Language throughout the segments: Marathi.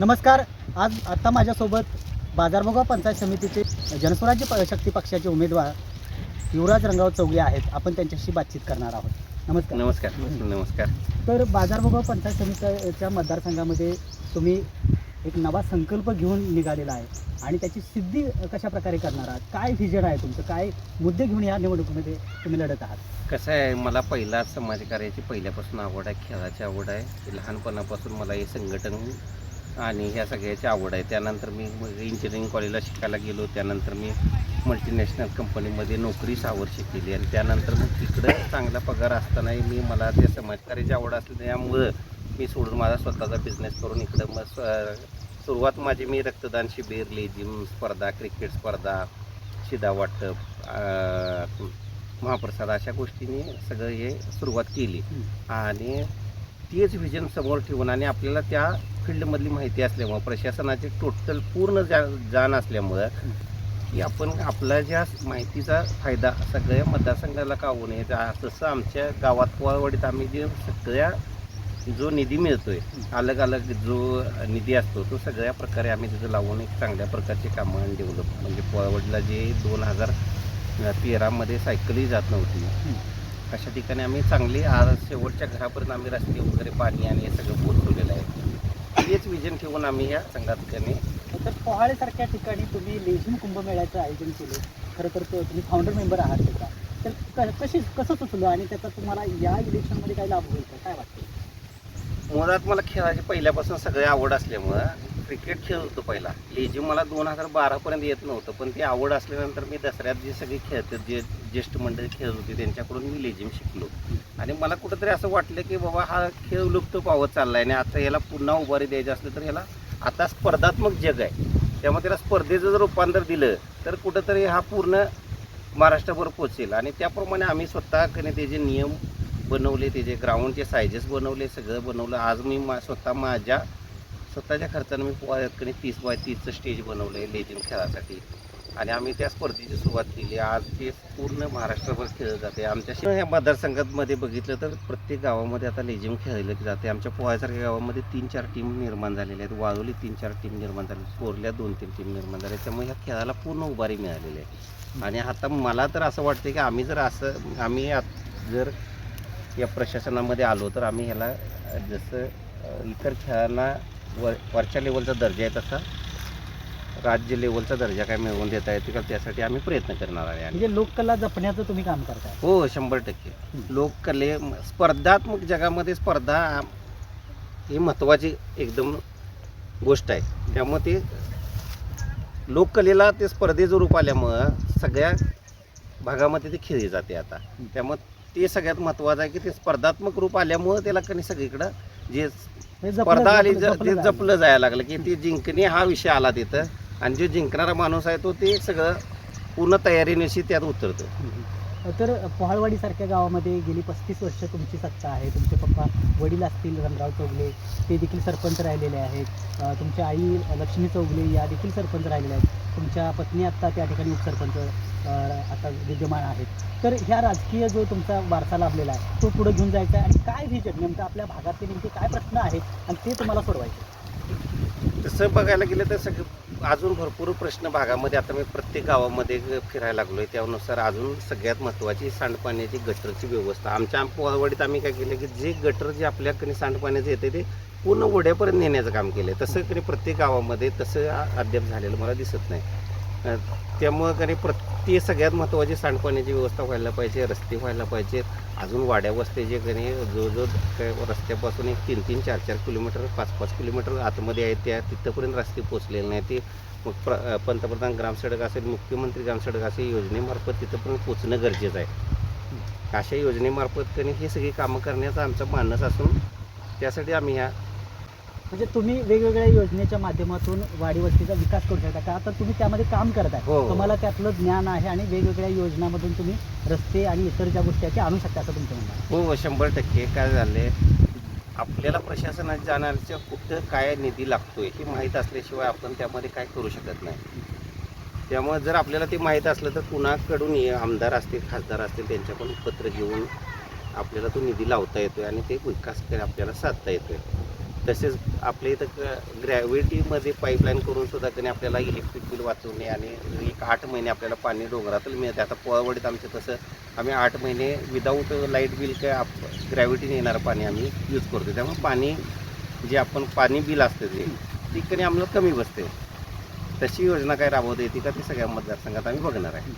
नमस्कार. आज आता माझ्यासोबत बाजारभोगा पंचायत समितीचे जनस्वराज्य प- शक्ती पक्षाचे उमेदवार युवराज रंगाव चौगले आहेत. आपण त्यांच्याशी बातचीत करणार आहोत. नमस्कार. नमस्कार. नमस्कार. तर बाजारभोगा पंचायत समितीच्या मतदारसंघामध्ये तुम्ही एक नवा संकल्प घेऊन निघालेला आहे आणि त्याची सिद्धी कशा प्रकारे करणार आहात? काय व्हिजन आहे तुमचं? काय मुद्दे घेऊन या निवडणुकीमध्ये तुम्ही लढत आहात? कसं आहे मला पहिला समाजकार्याची पहिल्यापासून आवड आहे खेळाची आवड आहे. लहानपणापासून मला हे संघटन आणि ह्या सगळ्याची आवड आहे. त्यानंतर मी मग इंजिनिअरिंग कॉलेजला शिकायला गेलो. त्यानंतर मी मल्टीनॅशनल कंपनीमध्ये नोकरी सहा वर्ष केली. आणि त्यानंतर मग तिकडं चांगला पगार असतानाही मी मला त्या समाजकार्याची आवड असली त्यामुळं मी सोडून माझा स्वतःचा बिझनेस करून इकडं मग सुरुवात माझी मी रक्तदान शिबिर लेझिम स्पर्धा क्रिकेट स्पर्धा शिदा वाटप महाप्रसाद अशा गोष्टींनी सगळं हे सुरुवात केली. आणि तेच व्हिजन समोर ठेवून आणि आपल्याला त्या फील्डमधली माहिती असल्यामुळं प्रशासनाची टोटल पूर्ण जा जाण असल्यामुळं की आपण आपल्या ज्या माहितीचा फायदा सगळ्या मतदारसंघाला का होऊ नये तसं आमच्या गावात पोवाडीत आम्ही जे सगळ्या जो निधी मिळतोय अलग अलग जो निधी असतो तो सगळ्या प्रकारे आम्ही तिथं लावून एक चांगल्या प्रकारचे कामं आणि डेव्हलप म्हणजे पोळावडीला जे दोन हजार तेरामध्ये सायकलही जात नव्हती अशा ठिकाणी आम्ही चांगली आज शेवटच्या घरापर्यंत आम्ही रस्ते वगैरे पाणी आणि हे सगळं पोहोचवलेलं आहे. तेच विजन ठेवून आम्ही या संघटनेने तर पोहाळेसारख्या ठिकाणी तुम्ही लेझिम कुंभमेळ्याचं आयोजन केले. खरं तर तुम्ही फाउंडर मेंबर आहात त्याचा. तर कशी कसं सुचलं आणि त्याचा तुम्हाला या इलेक्शनमध्ये काय लाभ होईल? काय वाटतं? मुळात मला खेळाची पहिल्यापासून सगळी आवड असल्यामुळं क्रिकेट खेळत होतो पहिला लेझिम मला दोन हजार बारापर्यंत येत नव्हतं पण ती आवड असल्यानंतर मी दसऱ्यात जे सगळे खेळतात जे ज्येष्ठ मंडळी खेळत होते त्यांच्याकडून मी लेझिम शिकलो. आणि मला कुठंतरी असं वाटलं की बाबा हा खेळ लुप्त पावत चालला आहे आणि आता याला पुन्हा उभारी द्यायची असलं तर ह्याला आता स्पर्धात्मक जग आहे. त्यामुळे त्याला स्पर्धेचं जर रूपांतर दिलं तर कुठंतरी हा पूर्ण महाराष्ट्रभर पोचेल. आणि त्याप्रमाणे आम्ही स्वतः कधी त्याचे नियम बनवले त्याचे ग्राउंडचे सायजेस बनवले सगळं बनवलं. आज मी मा स्वतः माझ्या स्वतःच्या खर्चानं मी पोहाकडे तीस बाय तीसचं स्टेज बनवलं आहे लेझिम खेळासाठी. आणि आम्ही त्या स्पर्धेची सुरुवात केली. आज ते पूर्ण महाराष्ट्रभर खेळलं जाते आमच्या ह्या या मतदारसंघामध्ये बघितलं तर प्रत्येक गावामध्ये आता लेझिम खेळलं जाते आमच्या पोहासारख्या गावामध्ये तीन चार टीम निर्माण झालेल्या आहेत. वाळवली तीन चार टीम निर्माण झाली कोरल्या दोन तीन टीम निर्माण झाल्या त्यामुळे ह्या खेळाला पूर्ण उभारी मिळालेली आहे. आणि आता मला तर असं वाटतं की आम्ही जर असं आम्ही जर या प्रशासनामध्ये आलो तर आम्ही ह्याला जसं इतर खेळांना वर वरच्या लेवलचा दर्जा आहे तसा. राज्य लेवलचा दर्जा काय मिळवून देता येते का त्यासाठी आम्ही प्रयत्न करणार आहे आणि म्हणजे लोककला जपण्याचं तुम्ही काम करताय. हो शंभर टक्के. लोककले स्पर्धात्मक जगामध्ये स्पर्धा ही महत्त्वाची एकदम गोष्ट आहे. त्यामुळे ते लोककलेला ते स्पर्धेचं रूप आल्यामुळं सगळ्या भागामध्ये ते खेळली जाते आता. त्यामुळे ते सगळ्यात महत्त्वाचं आहे की ते स्पर्धात्मक रूप आल्यामुळं त्याला कधी सगळीकडं जे स्पर्धा आली ज- ते जपलं जायला. लागलं की ते जिंकणे हा विषय आला तिथं. आणि जो जिंकणारा माणूस आहे तो ते सगळं पूर्ण तयारीनिशी त्यात उतरतो. तर पोहाळवाडीसारख्या गावामध्ये गेली पस्तीस वर्ष तुमची सत्ता आहे. तुमचे पप्पा वडील असतील रंगराव चौगले ते देखील सरपंच राहिलेले आहेत. अ, तुमच्या आई लक्ष्मी चौगले या देखील सरपंच राहिलेल्या आहेत. तुमच्या पत्नी आत्ता त्या ठिकाणी उपसरपंच आता विद्यमान आहेत. तर ह्या राजकीय जो तुमचा वारसा लाभलेला आहे तो पुढे घेऊन जायचा आहे आणि काय व्हिजन नेमकं आपल्या भागातले नेमके काय प्रश्न आहेत आणि ते तुम्हाला सोडवायचे तसं बघायला गेलं तर सगळं अजून भरपूर प्रश्न भागामध्ये आता मी प्रत्येक गावामध्ये फिरायला लागलो आहे त्यानुसार अजून सगळ्यात महत्त्वाची सांडपाण्याची गटरची व्यवस्था. आमच्या पोहवाडीत आम्ही काय केलं की जे गटर जे आपल्याकडे सांडपाण्याचं येते ते पूर्ण ओढ्यापर्यंत नेण्याचं काम केलं आहे तसं कधी प्रत्येक गावामध्ये तसं अद्याप झालेलं मला दिसत नाही. त्यामुळं कधी प्रत्येक सगळ्यात महत्त्वाची सांडपाण्याची व्यवस्था व्हायला पाहिजे रस्ते व्हायला पाहिजेत अजून वाड्या वस्ते जे कधी जो जो काय रस्त्यापासून एक तीन तीन चार चार किलोमीटर पाच पाच किलोमीटर आतमध्ये आहेत त्या तिथंपर्यंत रस्ते पोचलेले नाही ते मग प्र पंतप्रधान ग्रामसडक असेल मुख्यमंत्री ग्रामसडक असेल योजनेमार्फत तिथंपर्यंत पोचणं गरजेचं आहे. अशा योजनेमार्फत कधी हे सगळी कामं करण्याचा आमचा मानस असून त्यासाठी आम्ही ह्या म्हणजे तुम्ही वेगवेगळ्या योजनेच्या माध्यमातून वाडी वस्तीचा विकास करू शकता का? तर तुम्ही त्यामध्ये काम करताय. हो, हो. तुम्हाला त्यातलं ज्ञान आहे आणि वेगवेगळ्या योजनामधून तुम्ही रस्ते आणि इतर ज्या गोष्टी आहेत त्या आणू शकता असं तुमचं म्हणणं आहे. हो हो शंभर टक्के. काय झाले आपल्याला प्रशासनात जाण्याच्या कुठं काय निधी लागतोय हे माहीत असल्याशिवाय आपण त्यामध्ये काय करू शकत नाही. त्यामुळे जर आपल्याला ते माहीत असलं तर कुणाकडून हे आमदार असतील खासदार असतील त्यांच्याकडून पत्र घेऊन आपल्याला तो निधी लावता येतोय आणि ते विकास आपल्याला साधता येतोय. तसेच आपल्या इथं ग्रॅव्हिटीमध्ये पाईपलाईन करून सुद्धा त्यांनी आपल्याला इलेक्ट्रिक बिल वाचवणे आणि एक आठ महिने आपल्याला पाणी डोंगरातून मिळते. आता पोळावडीत आमचं तसं आम्ही आठ महिने विदाऊट लाइट बिल काय आप ग्रॅव्हिटीने येणारं पाणी आम्ही यूज करतो त्यामुळे पाणी जे आपण पाणी बिल असतं ते ती कधी आम्हाला कमी बसते. तशी योजना काय राबवता येते का ती सगळ्या मतदारसंघात आम्ही बघणार आहे.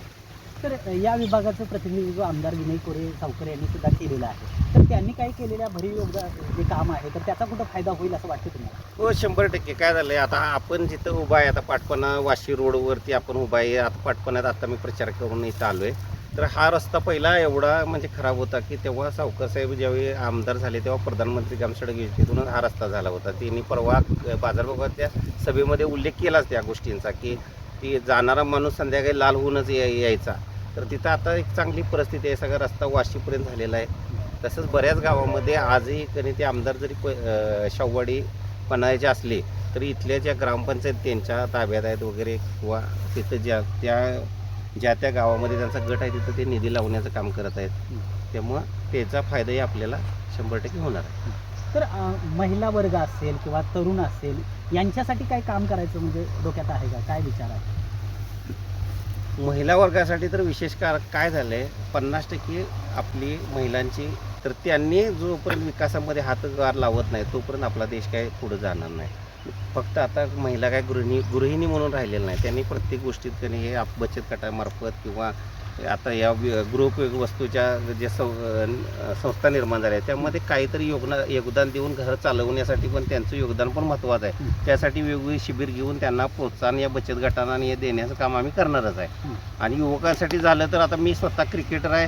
तर या विभागाचं प्रतिनिधित्व आमदार विनय कोरे सावकर यांनी सुद्धा केलेलं आहे. तर त्यांनी काय केलेल्या भरीव योगदान जे काम आहे तर त्याचा कुठं फायदा होईल असं वाटतं तुम्हाला? हो शंभर टक्के. काय झालंय आता आपण जिथं उभा आहे आता पाटपणा वाशी रोडवरती आपण उभा आहे. आता पाटपण्यात आता मी प्रचार करून इथं आहे तर हा रस्ता पहिला एवढा म्हणजे खराब होता की तेव्हा सावकर साहेब ज्यावेळी आमदार झाले तेव्हा प्रधानमंत्री ग्रामसडक योजनेतून हा रस्ता झाला होता. त्यांनी परवा अ, सभेमध्ये उल्लेख केलाच त्या गोष्टींचा की ती जाणारा माणूस संध्याकाळी लाल होऊनच यायचा. तर तिथं आता एक चांगली परिस्थिती आहे. सगळा रस्ता वाशीपर्यंत झालेला आहे. तसंच बऱ्याच गावामध्ये आजही कधी ते आमदार जरी प शव्वाडी पणायचे असले तरी इथल्या ज्या ग्रामपंचायत त्यांच्या ताब्यात आहेत वगैरे किंवा तिथं ज्या त्या ज्या त्या गावामध्ये त्यांचा गट आहे तिथं ते निधी लावण्याचं काम करत आहेत. त्यामुळं त्याचा फायदाही आपल्याला शंभर टक्के होणार आहे. तर महिला वर्ग असेल किंवा तरुण असेल यांच्यासाठी काय काम करायचं म्हणजे डोक्यात आहे का? काय विचार आहे? महिला वर्गासाठी तर विशेष कार काय झालं आहे पन्नास टक्के आपली महिलांची तर त्यांनी जोपर्यंत विकासामध्ये हातगार लावत नाही तोपर्यंत आपला देश काय पुढे जाणार नाही. फक्त आता महिला काय गृहिणी गृहिणी म्हणून राहिलेलं नाही. त्यांनी प्रत्येक गोष्टीत त्यांनी हे आप- बचत गटामार्फत किंवा आता या गृहोपयोगी वस्तूच्या जे सं संस्था निर्माण झाल्या आहेत त्यामध्ये काहीतरी योगना योगदान देऊन घर चालवण्यासाठी पण त्यांचं योगदान पण महत्त्वाचं आहे. त्यासाठी वेगवेगळी शिबिर घेऊन त्यांना प्रोत्साहन या बचत गटांना आणि हे देण्याचं काम आम्ही करणारच आहे. आणि युवकांसाठी झालं तर आता मी स्वतः क्रिकेटर आहे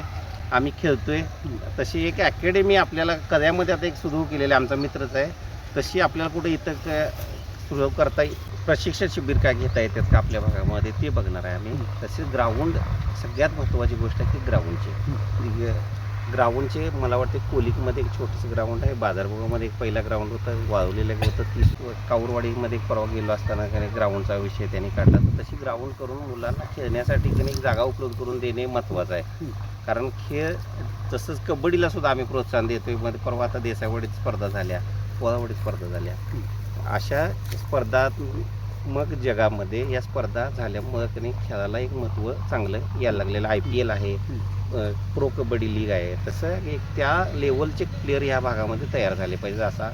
आम्ही खेळतोय. तशी एक अकॅडमी आपल्याला कद्यामध्ये आता एक सुरू केलेली आमचा मित्रच आहे. तशी आपल्याला कुठे इथं सुरू करता येईल प्रशिक्षण शिबिर काय घेता येतात का आपल्या भागामध्ये ते बघणार आहे आम्ही. तसेच ग्राउंड सगळ्यात महत्त्वाची गोष्ट आहे की ग्राउंडची ग्राउंडचे मला वाटते कोलिकमध्ये एक छोटंसं ग्राउंड आहे. बाजारभागामध्ये एक पहिला ग्राउंड होतं. वाळवलेलं होतं. तीस काऊरवाडीमध्ये एक परवा गेलो असताना काही ग्राउंडचा विषय त्यांनी काढला. तर तशी ग्राउंड करून मुलांना खेळण्यासाठी त्यांनी एक जागा उपलब्ध करून देणे महत्त्वाचं आहे. कारण खेळ तसंच कबड्डीला सुद्धा आम्ही प्रोत्साहन देतोय. मध्ये परवा आता देसावडीत स्पर्धा झाल्या पोळावडीत स्पर्धा झाल्या. अशा स्पर्धात्मक जगामध्ये या स्पर्धा झाल्यामुळं खेळाला एक महत्त्व चांगलं यायला लागलेलं. आय पी एल आहे प्रो कबड्डी लीग आहे. तसं एक त्या लेवलचे प्लेअर या भागामध्ये तयार झाले पाहिजे असा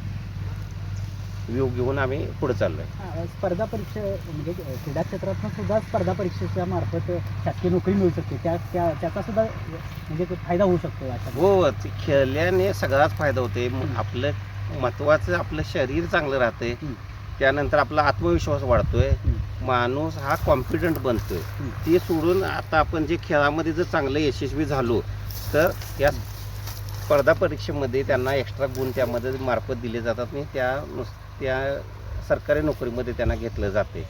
व्ह्यू घेऊन आम्ही पुढे चाललो आहे हा, स्पर्धा परीक्षा म्हणजे क्रीडा क्षेत्रातून सुद्धा स्पर्धा परीक्षेच्या मार्फत शासकीय नोकरी मिळू शकते. त्या त्या त्याचा सुद्धा म्हणजे फायदा होऊ शकतो हो ते खेळल्याने सगळाच फायदा होते आपलं महत्त्वाचं आपलं शरीर चांगलं राहतंय. त्यानंतर आपला आत्मविश्वास वाढतोय. माणूस हा कॉन्फिडंट बनतोय. ते सोडून आता आपण जे खेळामध्ये जर चांगलं यशस्वी झालो तर या स्पर्धा परीक्षेमध्ये त्यांना एक्स्ट्रा गुण त्यामध्ये मार्फत दिले जातात आणि त्या नुस- त्या सरकारी नोकरीमध्ये त्यांना घेतलं जाते.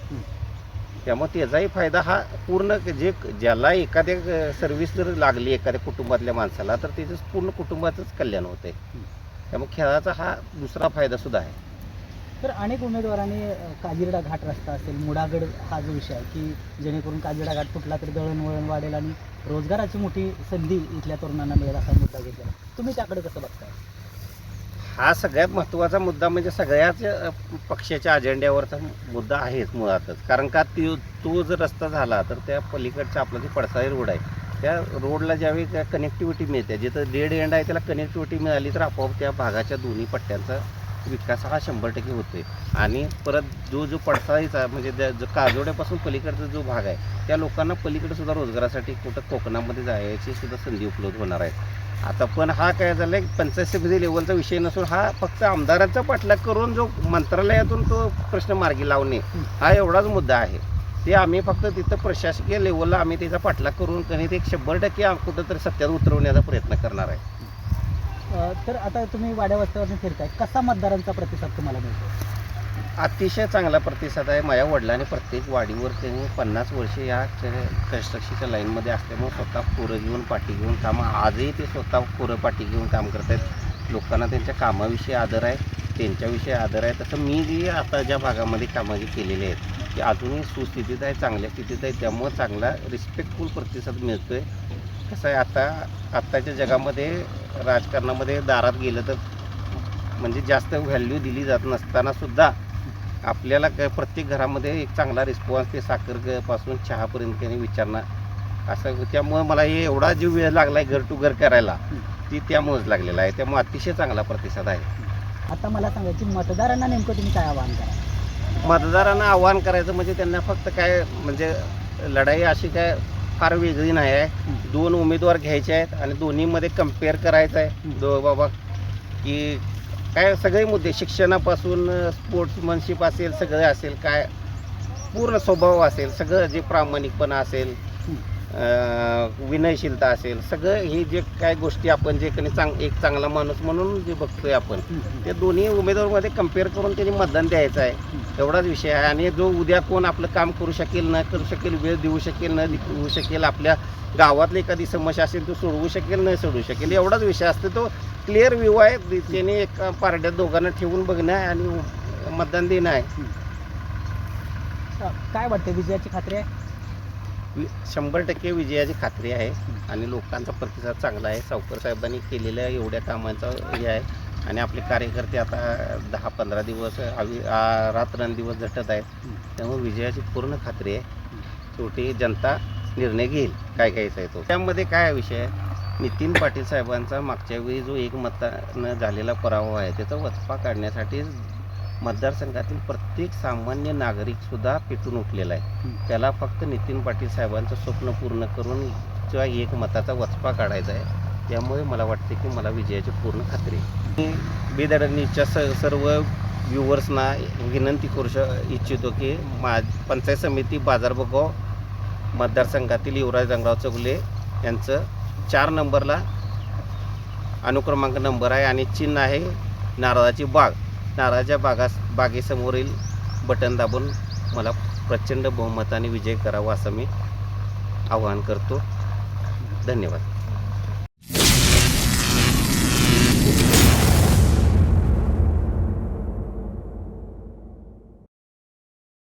त्यामुळे त्याचाही फायदा हा पूर्ण जे ज्याला एखाद्या सर्व्हिस जर लागली एखाद्या कुटुंबातल्या माणसाला तर त्याचं पूर्ण कुटुंबाचंच कल्याण होते त्यामुळे खेळाचा हा दुसरा फायदा सुद्धा आहे. तर अनेक उमेदवारांनी काजिरडा घाट रस्ता असेल मुडागड हा जो विषय आहे की जेणेकरून काजिरडा घाट फुटला तर दळणवळण वाढेल आणि रोजगाराची मोठी संधी इथल्या तरुणांना मिळेल असा मुद्दा घेतला तुम्ही त्याकडे कसं बघताय? हा सगळ्यात महत्त्वाचा मुद्दा म्हणजे सगळ्याच पक्षाच्या अजेंड्यावरचा मुद्दा आहेच मुळातच. कारण का तो तो जर रस्ता झाला तर त्या पलीकडचा आपला जे पडसाळी रोड आहे त्या रोडला ज्यावेळी त्या कनेक्टिव्हिटी मिळते जिथं डेड एंड आहे त्याला कनेक्टिव्हिटी मिळाली तर आपोआप त्या भागाच्या दोन्ही पट्ट्यांचा विकास हा शंभर टक्के होतो आहे आणि परत जो जो पडसाळीचा म्हणजे त्या- जो काजोड्यापासून पलीकडचा जो भाग आहे त्या लोकांना पलीकडे सुद्धा रोजगारासाठी कुठं कोकणामध्ये जायची सुद्धा संधी उपलब्ध होणार आहे. आता पण हा काय झालाय पंचायत समिती लेवलचा विषय नसून हा फक्त आमदारांचा पाठलाग करून जो मंत्रालयातून तो प्रश्न मार्गी लावणे हा एवढाच मुद्दा आहे. ते आम्ही फक्त तिथं प्रशासकीय लेवलला आम्ही त्याचा पाठलाग करून कधी ते शंभर टक्के कुठंतरी सत्यात उतरवण्याचा प्रयत्न करणार आहे. तर आता तुम्ही वाड्या वस्त्यावरून फिरताय. कसा मतदारांचा प्रतिसाद तुम्हाला मिळतो? अतिशय चांगला प्रतिसाद आहे. माझ्या वडिलांनी प्रत्येक वाडीवर त्यांनी पन्नास वर्ष या कन्स्ट्रक्शनच्या लाईनमध्ये असल्यामुळे स्वतः पोरं घेऊन पाठी घेऊन काम आजही ते स्वतः पोरं पाठी घेऊन काम करत आहेत. लोकांना त्यांच्या कामाविषयी आदर आहे त्यांच्याविषयी आदर आहे. तसं मी जी आता ज्या भागामध्ये कामं जी केलेली आहेत की अजूनही सुस्थितीत आहे चांगल्या स्थितीत आहे त्यामुळं चांगला रिस्पेक्टफुल प्रतिसाद मिळतो आहे कसं आहे आता आत्ताच्या जगामध्ये राजकारणामध्ये दारात गेलं तर म्हणजे जास्त व्हॅल्यू दिली जात नसतानासुद्धा आपल्याला काय प्रत्येक घरामध्ये एक चांगला रिस्पॉन्स ते साखरपासून चहापर्यंत त्यांनी विचारणं असं त्यामुळं मला हे एवढा जीव वेळ लागला आहे घर टू घर करायला ती त्यामुळेच लागलेला आहे. त्यामुळे अतिशय चांगला प्रतिसाद आहे. आता मला सांगायची मतदारांना नेमकं तुम्ही काय आवाहन करा मतदारांना आव्हान करायचं म्हणजे त्यांना फक्त काय म्हणजे लढाई अशी काय फार वेगळी नाही आहे. दोन उमेदवार घ्यायचे आहेत आणि दोन्हीमध्ये कंपेअर करायचं आहे. दो बाबा की काय सगळे मुद्दे शिक्षणापासून स्पोर्ट्समनशिप असेल सगळं असेल काय पूर्ण स्वभाव असेल सगळं जे प्रामाणिकपणा असेल विनयशीलता असेल सगळं हे जे काय गोष्टी आपण जे काही चांग एक चांगला माणूस म्हणून जे बघतोय आपण ते दोन्ही उमेदवारमध्ये कंपेअर करून त्यांनी मतदान द्यायचं आहे. एवढाच विषय आहे. आणि जो उद्या कोण आपलं काम करू शकेल न करू शकेल वेळ देऊ शकेल न देऊ शकेल आपल्या गावातली एखादी समस्या असेल तो सोडवू शकेल न सोडवू शकेल एवढाच विषय असतो. तो क्लिअर व्ह्यू आहे. त्याने एका पारड्यात दोघांना ठेवून बघणं आहे आणि मतदान देणं आहे. काय वाटतं विजयाची खात्री आहे? वि- शंभर टक्के विजयाची खात्री आहे आणि लोकांचा प्रतिसाद चांगला आहे. सावकर साहेबांनी केलेल्या एवढ्या कामांचा हे आहे आणि आपले कार्यकर्ते आता दहा पंधरा दिवस आवी रात्रंदिवस झटत आहेत. त्यामुळे विजयाची पूर्ण खात्री आहे. शेवटी जनता निर्णय घेईल काय घ्यायचा आहे तो. त्यामध्ये काय विषय आहे? नितीन पाटील साहेबांचा मागच्या वेळी जो एक मतानं झालेला पराभव आहे त्याचा वचपा काढण्यासाठी मतदारसंघातील प्रत्येक सामान्य नागरिक सुद्धा पेटून उठलेला आहे. त्याला फक्त नितीन पाटील साहेबांचं स्वप्न पूर्ण करून किंवा एक मताचा वचपा काढायचा आहे. त्यामुळे मला वाटते की मला विजयाची पूर्ण खात्री मी बेदडणीच्या स सर्व व्ह्युअर्सना विनंती करू श इच्छितो की मा पंचायत समिती बाजारबगाव मतदारसंघातील युवराज रंगराव चौगुले यांचं चार नंबरला अनुक्रमांक नंबर आहे आणि चिन्ह आहे नारळाची बाग. नाराजा बागास बागेसमोरील बटन दाबून मला प्रचंड बहुमताने विजय करावा असं मी आवाहन करतो. धन्यवाद.